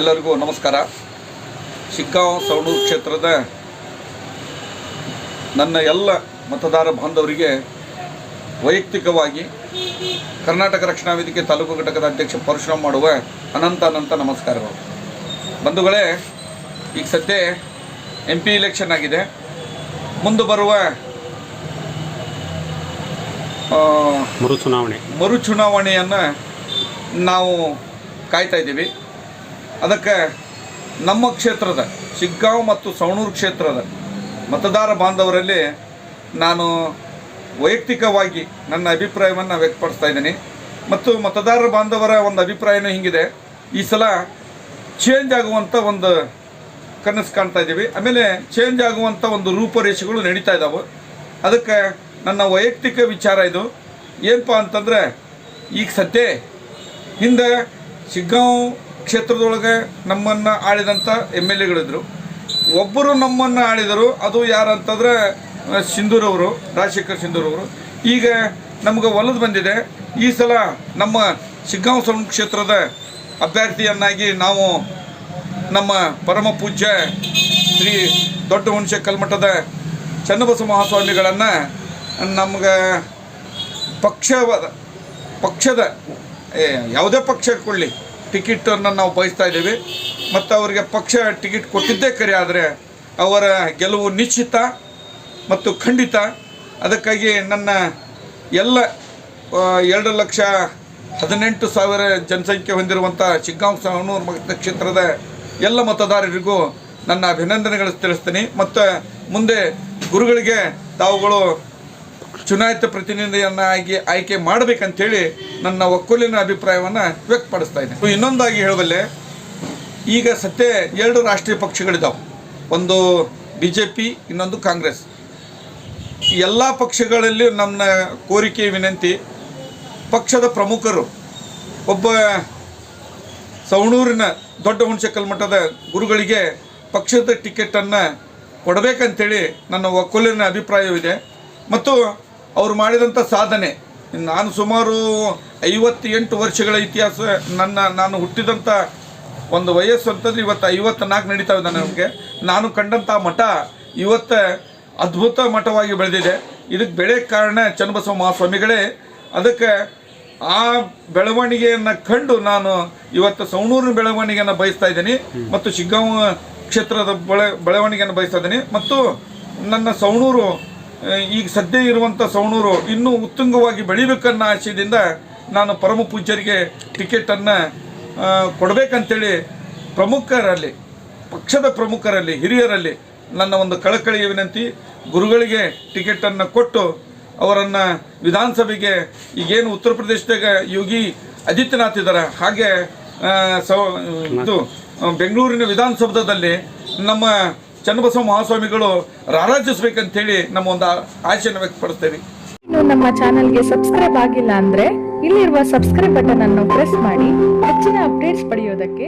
ಎಲ್ಲರಿಗೂ ನಮಸ್ಕಾರ. ಶಿಗ್ಗಾಂವ್ ಸವಣೂರು ಕ್ಷೇತ್ರದ ನನ್ನ ಎಲ್ಲ ಮತದಾರ ಬಾಂಧವರಿಗೆ ವೈಯಕ್ತಿಕವಾಗಿ ಕರ್ನಾಟಕ ರಕ್ಷಣಾ ವೇದಿಕೆ ತಾಲೂಕು ಘಟಕದ ಅಧ್ಯಕ್ಷ ಪರಶುರಾಮ್ ಮಾಡುವ ಅನಂತ ಅನಂತ ನಮಸ್ಕಾರಗಳು. ಬಂಧುಗಳೇ ಈಗ ಸದ್ಯ ಎಂ ಪಿ ಇಲೆಕ್ಷನ್ ಆಗಿದೆ. ಮುಂದೆ ಬರುವ ಮರುಚುನಾವಣೆ. ಮರುಚುನಾವಣೆಯನ್ನು ಚುನಾವಣೆ ಮರು ಚುನಾವಣೆಯನ್ನು ನಾವು ಕಾಯ್ತಾ ಇದ್ದೀವಿ. ಅದಕ್ಕೆ ನಮ್ಮ ಕ್ಷೇತ್ರದ, ಶಿಗ್ಗಾಂವ್ ಮತ್ತು ಸವಣೂರು ಕ್ಷೇತ್ರದ ಮತದಾರ ಬಾಂಧವರಲ್ಲಿ ನಾನು ವೈಯಕ್ತಿಕವಾಗಿ ನನ್ನ ಅಭಿಪ್ರಾಯವನ್ನು ವ್ಯಕ್ತಪಡಿಸ್ತಾ ಇದ್ದೀನಿ. ಮತ್ತು ಮತದಾರ ಬಾಂಧವರ ಒಂದು ಅಭಿಪ್ರಾಯನೂ ಹಿಂಗಿದೆ. ಈ ಸಲ ಚೇಂಜ್ ಆಗುವಂಥ ಒಂದು ಕನಸು ಕಾಣ್ತಾ ಇದ್ದೀವಿ. ಆಮೇಲೆ ಚೇಂಜ್ ಆಗುವಂಥ ಒಂದು ರೂಪರೇಷೆಗಳು ನಡೀತಾ ಇದ್ದಾವೆ ಅದಕ್ಕೆ ನನ್ನ ವೈಯಕ್ತಿಕ ವಿಚಾರ ಇದು. ಏನಪ್ಪ ಅಂತಂದರೆ, ಈಗ ಸದ್ಯ ಹಿಂದೆ ಶಿಗ್ಗಾಂವ್ ಕ್ಷೇತ್ರದೊಳಗೆ ನಮ್ಮನ್ನು ಆಳಿದಂಥ ಎಂ ಎಲ್ ಎಗಳಿದ್ರು. ಒಬ್ಬರು ನಮ್ಮನ್ನು ಆಳಿದರು, ಅದು ಯಾರಂತಂದ್ರೆ ಸಿಂಧೂರವರು, ರಾಜಶೇಖರ್ ಸಿಂಧೂರವರು. ಈಗ ನಮಗೆ ಒಲದು ಬಂದಿದೆ. ಈ ಸಲ ನಮ್ಮ ಶಿಗ್ಗಾಂವ್ ಸೌಂಡ್ ಕ್ಷೇತ್ರದ ಅಭ್ಯರ್ಥಿಯನ್ನಾಗಿ ನಾವು ನಮ್ಮ ಪರಮ ಪೂಜ್ಯ ಶ್ರೀ ದೊಡ್ಡ ಹುಣಸೆ ಕಲ್ಮಠದ ಚನ್ನಬಸವ ಮಹಾಸ್ವಾಮಿಗಳನ್ನು ನಮ್ಗೆ ಪಕ್ಷವಾದ, ಪಕ್ಷದ ಯಾವುದೇ ಪಕ್ಷ ಕೊಡಲಿ. ಟಿಕೆಟನ್ನು ನಾವು ಬಯಸ್ತಾ ಇದ್ದೀವಿ. ಮತ್ತು ಅವರಿಗೆ ಪಕ್ಷ ಟಿಕೆಟ್ ಕೊಟ್ಟಿದ್ದೇ ಕರೆ ಆದರೆ ಅವರ ಗೆಲುವು ನಿಶ್ಚಿತ ಮತ್ತು ಖಂಡಿತ. ಅದಕ್ಕಾಗಿ ನನ್ನ ಎಲ್ಲ ಎರಡು ಲಕ್ಷ ಹದಿನೆಂಟು ಸಾವಿರ ಜನಸಂಖ್ಯೆ ಹೊಂದಿರುವಂಥ ಶಿಗ್ಗಾಂವ್ ಸವಣೂರು ಮತಕ್ಷೇತ್ರದ ಎಲ್ಲ ಮತದಾರರಿಗೂ ನನ್ನ ಅಭಿನಂದನೆಗಳು ತಿಳಿಸ್ತೀನಿ. ಮತ್ತು ಮುಂದೆ ಗುರುಗಳಿಗೆ ತಾವುಗಳು ಚುನಾಯಿತ ಪ್ರತಿನಿಧಿಯನ್ನ ಆಗಿ ಆಯ್ಕೆ ಮಾಡಬೇಕಂತೇಳಿ ನನ್ನ ಒಕ್ಕೂಲಿನ ಅಭಿಪ್ರಾಯವನ್ನು ವ್ಯಕ್ತಪಡಿಸ್ತಾ ಇನ್ನೊಂದಾಗಿ ಹೇಳಬಲ್ಲೆ ಈಗ ಸತ್ಯ ಎರಡು ರಾಷ್ಟ್ರೀಯ ಪಕ್ಷಗಳಿದ್ದಾವೆ ಒಂದು ಬಿ ಜೆ ಪಿ ಇನ್ನೊಂದು ಕಾಂಗ್ರೆಸ್. ಎಲ್ಲ ಪಕ್ಷಗಳಲ್ಲಿ ನನ್ನ ಕೋರಿಕೆ ವಿನಂತಿ, ಪಕ್ಷದ ಪ್ರಮುಖರು, ಒಬ್ಬ ಸವಣೂರಿನ ದೊಡ್ಡ ಹುಣಸೆ ಮಠದ ಗುರುಗಳಿಗೆ ಪಕ್ಷದ ಟಿಕೆಟನ್ನು ಕೊಡಬೇಕಂತೇಳಿ ನನ್ನ ಒಕ್ಕೂಲಿನ ಅಭಿಪ್ರಾಯವಿದೆ. ಮತ್ತು ಅವರು ಮಾಡಿದಂಥ ಸಾಧನೆ. ನಾನು ಸುಮಾರು ಐವತ್ತೆಂಟು ವರ್ಷಗಳ ಇತಿಹಾಸ, ನನ್ನ, ನಾನು ಹುಟ್ಟಿದಂಥ ಒಂದು ವಯಸ್ಸು ಅಂತಂದ್ರೆ ಇವತ್ತು ಐವತ್ನಾಲ್ಕು ನಡೀತಾ ಇದೆ ನಮಗೆ ನಾನು ಕಂಡಂಥ ಮಠ ಇವತ್ತು ಅದ್ಭುತ ಮಠವಾಗಿ ಬೆಳೆದಿದೆ. ಇದಕ್ಕೆ ಬೆಳೆ ಕಾರಣ ಚನ್ನಬಸವ ಮಹಾಸ್ವಾಮಿಗಳೇ. ಅದಕ್ಕೆ ಆ ಬೆಳವಣಿಗೆಯನ್ನು ಕಂಡು ನಾನು ಇವತ್ತು ಸವಣೂರಿನ ಬೆಳವಣಿಗೆಯನ್ನು ಬಯಸ್ತಾ ಇದ್ದೀನಿ. ಮತ್ತು ಶಿಗ್ಗಾಂವ ಕ್ಷೇತ್ರದ ಬೆಳೆ, ಬೆಳವಣಿಗೆಯನ್ನು ಬಯಸ್ತಾ ಇದ್ದೀನಿ. ಮತ್ತು ನನ್ನ ಸವಣೂರು ಈಗ ಸದ್ಯ ಇರುವಂಥ ಸವಣೂರು ಇನ್ನೂ ಉತ್ತುಂಗವಾಗಿ ಬೆಳಿಬೇಕನ್ನೋ ಆಶಯದಿಂದ ನಾನು ಪರಮ ಪೂಜ್ಯರಿಗೆ ಟಿಕೆಟನ್ನು ಕೊಡಬೇಕಂತೇಳಿ ಪ್ರಮುಖರಲ್ಲಿ ಪಕ್ಷದ ಪ್ರಮುಖರಲ್ಲಿ ಹಿರಿಯರಲ್ಲಿ ನನ್ನ ಒಂದು ಕಳಕಳಿಯ ವಿನಂತಿ ಗುರುಗಳಿಗೆ ಟಿಕೆಟನ್ನು ಕೊಟ್ಟು ಅವರನ್ನು ವಿಧಾನಸಭೆಗೆ ಈಗೇನು ಉತ್ತರ ಪ್ರದೇಶದಾಗ ಯೋಗಿ ಆದಿತ್ಯನಾಥ್ ಇದ್ದಾರೆ ಹಾಗೆ ಸ ಸವ ಇದು ಬೆಂಗಳೂರಿನ ವಿಧಾನಸೌಧದಲ್ಲಿ ನಮ್ಮ ಚನ್ನಬಸವ ಮಹಾಸ್ವಾಮಿಗಳು ರಾರಾಜಿಸ್ಬೇಕಂತೇಳಿ ನಮ್ಮ ಒಂದು ಆಶೆಯನ್ನು ವ್ಯಕ್ತಪಡಿಸ್ತೇವೆ ಇನ್ನು ನಮ್ಮ ಚಾನೆಲ್ಗೆ ಸಬ್ಸ್ಕ್ರೈಬ್ ಆಗಿಲ್ಲ ಅಂದ್ರೆ ಇಲ್ಲಿರುವ ಸಬ್ಸ್ಕ್ರೈಬ್ ಬಟನ್ ಅನ್ನು ಪ್ರೆಸ್ ಮಾಡಿ ಹೆಚ್ಚಿನ ಅಪ್ಡೇಟ್ಸ್ ಪಡೆಯೋದಕ್ಕೆ